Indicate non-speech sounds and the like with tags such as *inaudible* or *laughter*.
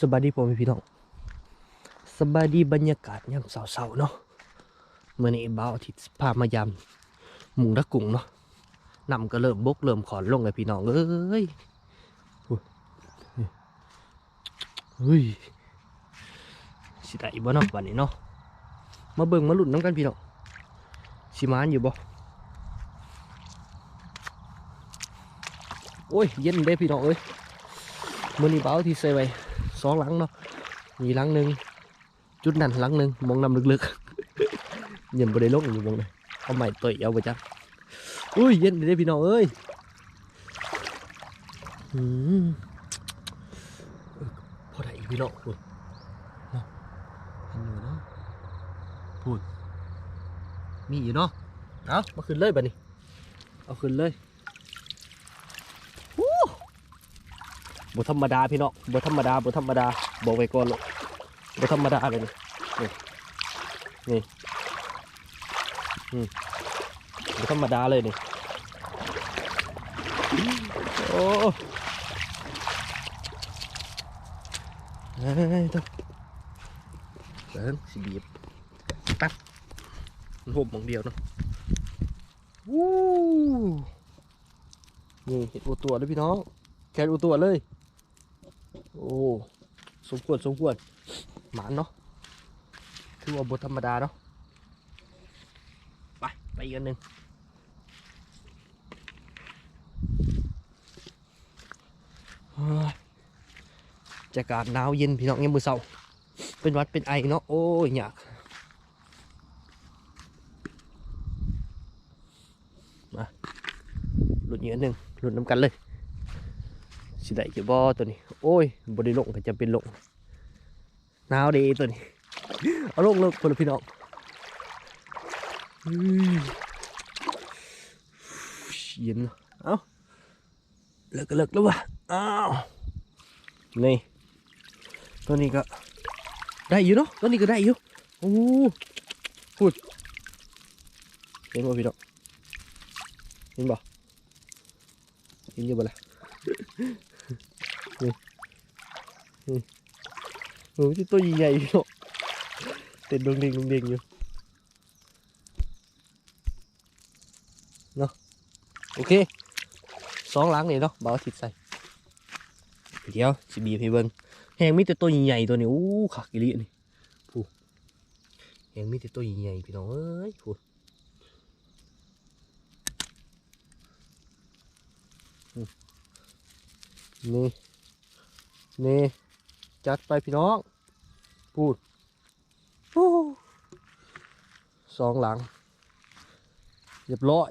สบายดีพ่อแม่พี่น้องสบายดีบรรยากาศยามเช้าๆเนาะเมื่อนี้บ่าวอาทิตย์พามายามมุงตะกุ่งเนาะน้ำก็เริ่มบกเริ่มขอนลงเลยพี่น้องเอ้ยเฮ้ยสิได้บ่เนาะวันนี้เนาะมาเบิ่งมาลุ้นน้ำกันพี่น้องสิมานอยู่บ่โอ้ยเย็นเด้พี่น้องเอ้ยมื่อนี้เบาที่ใส่ไว้ สองหลังเนาะมีหลังหนึ่งจุดนั้นหลังหนึ่งมองนำลึกๆ *laughs* เย็นบริโลกอยู่มองเลยเอาใหม่ต่อยเอาไปจ้ะอุ้ยเย็นเลยพี่น้องเอ้ยอืมเออพอได้อีกพี่น้องพูดเนาะเห็นอยู่เนาะพูดมีอยู่เนาะเอามาขึ้นเลย บัดนี้เอาขึ้นเลยบ่ธรรมดาพี่น้องบ่ธรรมดาบ่ธรรมดาบอกไว้ก่อนเลยบ่ธรรมดาเลยนี่นี่นี่อืมบ่ธรรมดาเลยนี่โอ้เฮ้ยต้องเดินสิบีบแป๊บมันหุบหมองเดียวเนาะวู้นี่เห็ดอูตัวเลยพี่น้องแค่อูตัวเลย โอ้สมควรสมควรหมานเนาะถือว่าบทธรรมดาเนาะไปไปอีกอันหนึ่งเฮ้ยบรรยากาศหนาวเย็นพี่น้องยังมือเศร้าเป็นวัดเป็นไอเนาะโอ้ยอยากมาหลุดอีกอันหนึ่งหลุดน้ำกันเลย สิได้จะบ่ตัวนี้ โอ้ยบริลงก็จะเป็นลงหนาวดีตัวนี้ เอาลงเลยคนละพี่น้องอื้อเย็นเนอะเอ้าเลิกก็เลิกแล้ววะอ้าวนี่ตัวนี้ก็ได้อยู่เนาะตัวนี้ก็ได้อยู่โอ้พูดเห็นบ่พี่น้องเห็นบ่เห็นอยู่บ่ล่ะ โอ้ยตัวใหญ่อยู่เนาะเต้นดงเด้งดงเด้งอยู่เนาะโอเคสองหลังนี่เนาะบ่าวทิดใส่เดี๋ยวสิบีบให้เบิ่งแหงมีแต่ตัวใหญ่ๆตัวนี้อู้ขักอีหลีนี่ผู้แหงมีแต่ตัวใหญ่ๆพี่น้องเอ้ยผู้อืมนี่ นี่จัดไปพี่น้อง พูดสองหลัง เรียบร้อย